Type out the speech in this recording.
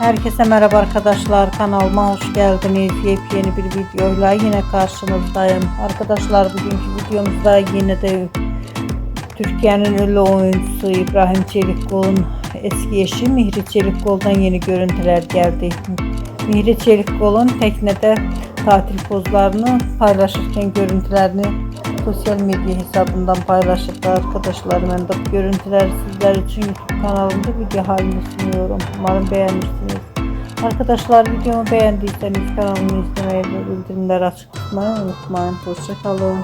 Herkese merhaba arkadaşlar kanalıma hoş geldiniz. Yepyeni bir videoyla yine karşınızdayım. Arkadaşlar bugünkü videomuzda yine de Türkiye'nin ünlü oyuncusu İbrahim Çelikkol'un eski eşi Mihri Çelikkol'dan yeni görüntüler geldi. Mihri Çelikkol'un teknede tatil pozlarını paylaşırken görüntülerini sosyal medya hesabından paylaşırdı arkadaşlar. Ben de bu görüntüleri sizler için YouTube kanalımda video halinde sunuyorum. Umarım beğenirsiniz. Arkadaşlar videomu beğendiyseniz kanalımı izlemeyi ve bildirimleri açık tutmayı unutmayın. Hoşçakalın.